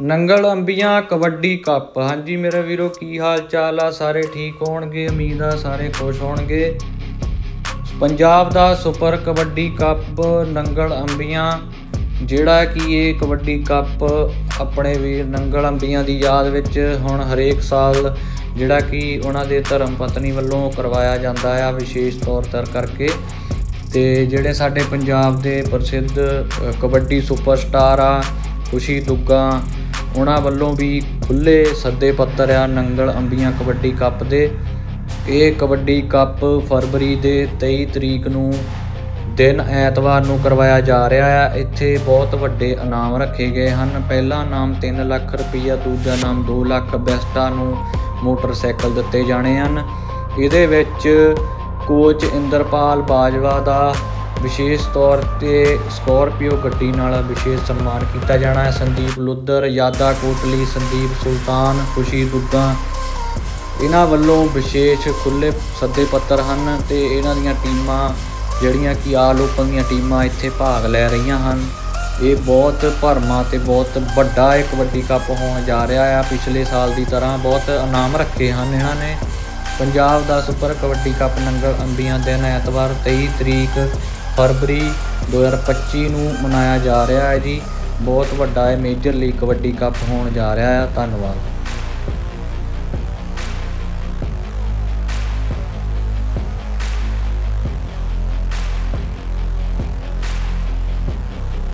ਨੰਗਲ ਅੰਬੀਆਂ ਕਬੱਡੀ ਕੱਪ। ਹਾਂਜੀ ਮੇਰੇ ਵੀਰੋ ਕੀ ਹਾਲ ਚਾਲ ਆ? ਸਾਰੇ ਠੀਕ ਹੋਣਗੇ? ਉਮੀਦ ਆ ਸਾਰੇ ਖੁਸ਼ ਹੋਣਗੇ। ਪੰਜਾਬ ਦਾ ਸੁਪਰ ਕਬੱਡੀ ਕੱਪ ਨੰਗਲ ਅੰਬੀਆਂ। ਜਿਹੜਾ ਕਿ ਇਹ ਕਬੱਡੀ ਕੱਪ ਆਪਣੇ ਵੀਰ ਨੰਗਲ ਅੰਬੀਆਂ ਦੀ ਯਾਦ ਵਿੱਚ ਹੁਣ ਹਰੇਕ ਸਾਲ ਜਿਹੜਾ ਕਿ ਉਹਨਾਂ ਦੇ ਧਰਮ ਪਤਨੀ ਵੱਲੋਂ ਕਰਵਾਇਆ ਜਾਂਦਾ ਆ ਵਿਸ਼ੇਸ਼ ਤੌਰ ਤੇ ਕਰਕੇ। ਤੇ ਜਿਹੜੇ ਸਾਡੇ ਪੰਜਾਬ ਦੇ ਪ੍ਰਸਿੱਧ ਅ, ਕਬੱਡੀ ਸੁਪਰਸਟਾਰ ਆ ਖੁਸ਼ੀ ਦੁੱਗਾ ਉਹਨਾਂ ਵੱਲੋਂ ਵੀ ਖੁੱਲੇ ਸੱਦੇ ਪੱਤਰ ਆ, ਨੰਗਲ ਅੰਬੀਆਂ ਕਬੱਡੀ ਕੱਪ ਦੇ। ਇਹ ਕਬੱਡੀ ਕੱਪ ਫਰਵਰੀ ਦੇ 23 ਤਰੀਕ ਨੂੰ ਦਿਨ ਐਤਵਾਰ ਨੂੰ ਕਰਵਾਇਆ ਜਾ ਰਿਹਾ ਆ। ਇੱਥੇ ਬਹੁਤ ਵੱਡੇ ਇਨਾਮ ਰੱਖੇ ਗਏ ਹਨ। ਪਹਿਲਾ ਇਨਾਮ 3 ਲੱਖ ਰੁਪਈਆ, ਦੂਜਾ ਇਨਾਮ 2 ਲੱਖ ਬੈਸਟਾਂ ਨੂੰ ਮੋਟਰਸਾਈਕਲ ਦਿੱਤੇ ਜਾਣੇ ਹਨ। ਇਹਦੇ ਵਿੱਚ ਕੋਚ ਇੰਦਰਪਾਲ ਬਾਜਵਾ ਦਾ ਵਿਸ਼ੇਸ਼ ਤੌਰ ਤੇ ਸਕੋਰਪੀਓ ਗੱਡੀ ਨਾਲ ਵਿਸ਼ੇਸ਼ ਸਨਮਾਨ ਕੀਤਾ ਜਾਣਾ ਹੈ। ਸੰਦੀਪ ਲੁੱਦਰ ਯਾਦਾ ਕੋਟਲੀ, ਸੰਦੀਪ ਸੁਲਤਾਨ, ਖੁਸ਼ੀ ਦੁੱਗਾ। ਇਹਨਾਂ ਵੱਲੋਂ ਵਿਸ਼ੇਸ਼ ਖੁੱਲੇ ਸੱਦੇ ਪੱਤਰ ਹਨ ਤੇ ਇਹਨਾਂ ਦੀਆਂ ਟੀਮਾਂ ਜਿਹੜੀਆਂ ਕਿ ਆਲ ਓਪਨ ਦੀਆਂ ਟੀਮਾਂ ਇੱਥੇ ਭਾਗ ਲੈ ਰਹੀਆਂ ਹਨ। ਇਹ ਬਹੁਤ ਭਰਮਾ ਤੇ ਬਹੁਤ ਵੱਡਾ ਇਹ ਕਬੱਡੀ ਕੱਪ ਹੋਣ ਜਾ ਰਿਹਾ ਆ। ਪਿਛਲੇ ਸਾਲ ਦੀ ਤਰ੍ਹਾਂ ਬਹੁਤ ਇਨਾਮ ਰੱਖੇ ਹਨ ਇਹਨਾਂ ਨੇ। ਪੰਜਾਬ ਦਾ ਸੁਪਰ ਕਬੱਡੀ ਕੱਪ ਨੰਗਲ ਅੰਬੀਆਂ ਦਿਨ ਐਤਵਾਰ 23 ਤਰੀਕ ਫਰਵਰੀ 2025 ਨੂੰ ਮਨਾਇਆ ਜਾ ਰਿਹਾ ਹੈ ਜੀ। ਬਹੁਤ ਵੱਡਾ ਇਹ ਮੇਜਰ ਲੀਗ ਕਬੱਡੀ ਕੱਪ ਹੋਣ ਜਾ ਰਿਹਾ ਹੈ। ਧੰਨਵਾਦ।